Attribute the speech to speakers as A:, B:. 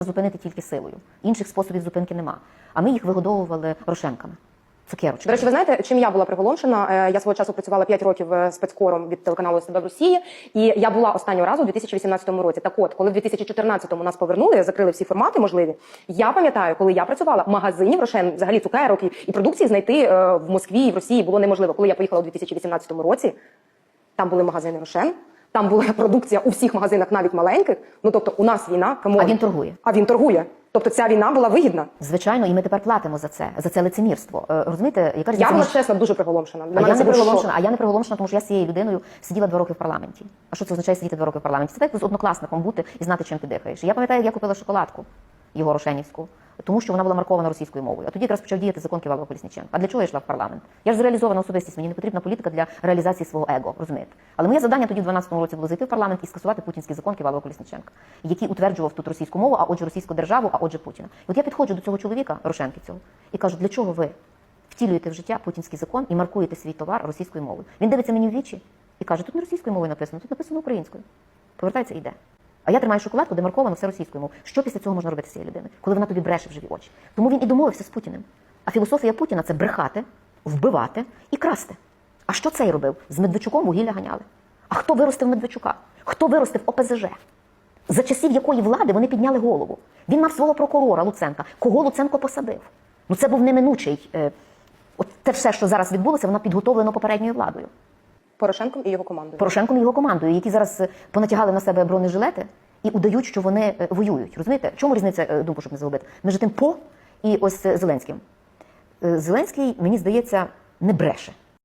A: зупинити тільки силою. Інших способів зупинки нема. А ми їх вигодовували рошенками, цукерочками.
B: До речі, ви знаєте, чим я була приголомшена? Е, Я свого часу працювала 5 років е, спецкором від телеканалу СТБ в Росії, і я була останнього разу у 2018 році. Так от, коли в 2014-му нас повернули, закрили всі формати можливі. Я пам'ятаю, коли я працювала, магазинів рошен, взагалі цукерок і, і продукції знайти е, в Москві і в Росії було неможливо. Коли я поїхала у 2018 році, там були магазини рошен. Там була продукція у всіх магазинах, навіть маленьких. Ну тобто, у нас війна, камон.
A: А він торгує.
B: А він торгує. Тобто ця війна була вигідна.
A: Звичайно, і ми тепер платимо за це, за це лицемірство. Е, Розумієте, яка
B: Я
A: різниця
B: була
A: між-
B: чесно дуже приголомшена. Для
A: А
B: мене
A: я
B: це
A: не
B: був шок.
A: приголомшена, а я не приголомшена, тому що я з цією людиною сиділа два роки в парламенті. А що це означає сидіти два роки в парламенті? Це так як з однокласником бути і знати, чим ти дихаєш. Я пам'ятаю, як я купила шоколадку його рошенівську, тому що вона була маркована російською мовою. А тоді якраз почав діяти закон Ківалова Колісніченка. А для чого я йшла в парламент? Я ж зреалізована особистість, мені не потрібна політика для реалізації свого его, розумієте? Але моє завдання тоді в 12-му році було зайти в парламент і скасувати путінський закон Ківалова Колісніченка, який утверджував тут російську мову, а отже російську державу, а отже Путіна. І от я підходжу до цього чоловіка, Рошенки цього, і кажу, для чого ви втілюєте в життя путінський закон і маркуєте свій товар російською мовою. Він дивиться мені в вічі і каже: тут не російською мовою написано, тут написано українською. Повертається і йде. А я тримаю шоколадку, де марковано все російською мовою. Що після цього можна робити з цією людиною, коли вона тобі бреше в живі очі? Тому він і домовився з Путіним. А філософія Путіна це брехати, вбивати і красти. А що цей робив? З Медведчуком вугілля ганяли. А хто виростив Медведчука? Хто виростив ОПЗЖ? За часів якої влади вони підняли голову? Він мав свого прокурора Луценка. Кого Луценко посадив? Ну це був неминучий. Е, от те все, що зараз відбулося, воно підготовлено попередньою владою.
B: Порошенком і його командою.
A: Порошенком і його командою, які зараз е, понатягали на себе бронежилети і удають, що вони е, воюють. Розумієте? Чому різниця е, думку, щоб не загубити? Між тим по і ось Зеленським. Зеленський, мені здається, не бреше.